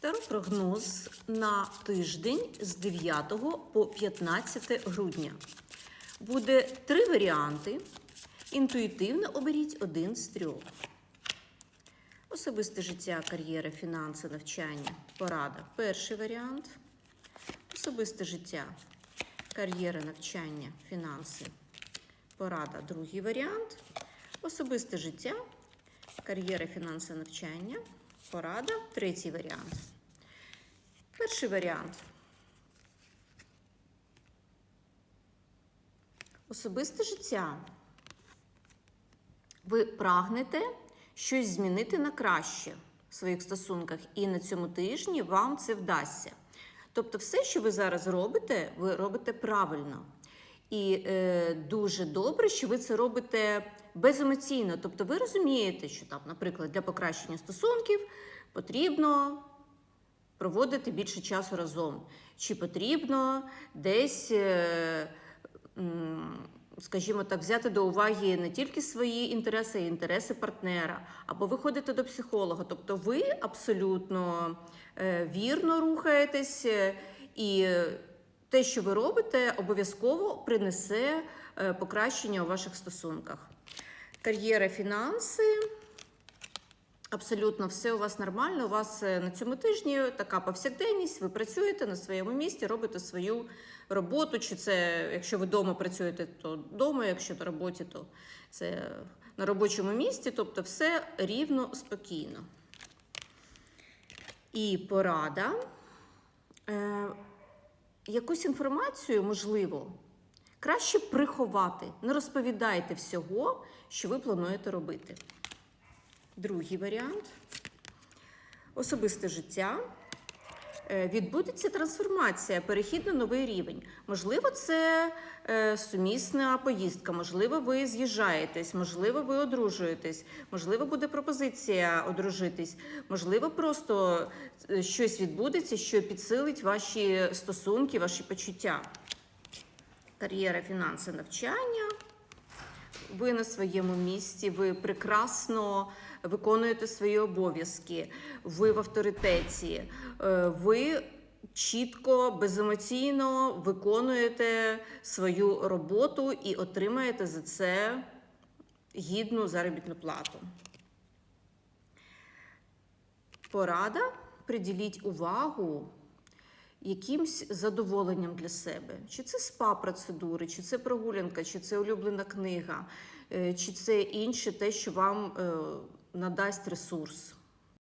Старопрогноз на тиждень з 9 по 15 грудня. Буде три варіанти. Інтуїтивно оберіть один з трьох. Особисте життя, кар'єра, фінанси, навчання, порада. Перший варіант. Особисте життя, кар'єра, навчання, фінанси, порада. Другий варіант. Особисте життя, кар'єра, фінанси, навчання, порада. Третій варіант. Перший варіант. Особисте життя. Ви прагнете щось змінити на краще в своїх стосунках, і на цьому тижні вам це вдасться. Тобто, все, що ви зараз робите, ви робите правильно. І е, дуже добре, що ви це робите беземоційно. Тобто, ви розумієте, що там, наприклад, для покращення стосунків потрібно проводити більше часу разом, чи потрібно десь. Е, скажімо так, взяти до уваги не тільки свої інтереси, а й інтереси партнера, або ви ходите до психолога. Тобто ви абсолютно е, вірно рухаєтесь, е, і те, що ви робите, обов'язково принесе е, покращення у ваших стосунках. Кар'єра, фінанси. Абсолютно все у вас нормально. У вас е, на цьому тижні така повсякденність. Ви працюєте на своєму місці, робите свою роботу. Чи це, якщо ви вдома працюєте, то вдома, якщо на роботі, то це на робочому місці. Тобто, все рівно, спокійно. І порада. Якусь інформацію, можливо, краще приховати. Не розповідайте всього, що ви плануєте робити. Другий варіант особисте життя. Е, Відбудеться трансформація, перехід на новий рівень. Можливо, це е, сумісна поїздка, можливо, ви з'їжджаєтесь, можливо, ви одружуєтесь, можливо, буде пропозиція одружитись, можливо, просто е, щось відбудеться, що підсилить ваші стосунки, ваші почуття. Кар'єра, фінанси, навчання ви на своєму місці, ви прекрасно виконуєте свої обов'язки, ви в авторитеті, е, ви чітко, беземоційно виконуєте свою роботу і отримаєте за це гідну заробітну плату. Порада приділіть увагу якимсь задоволенням для себе. Чи це спа-процедури, чи це прогулянка, чи це улюблена книга, е, чи це інше те, що вам е, надасть ресурс.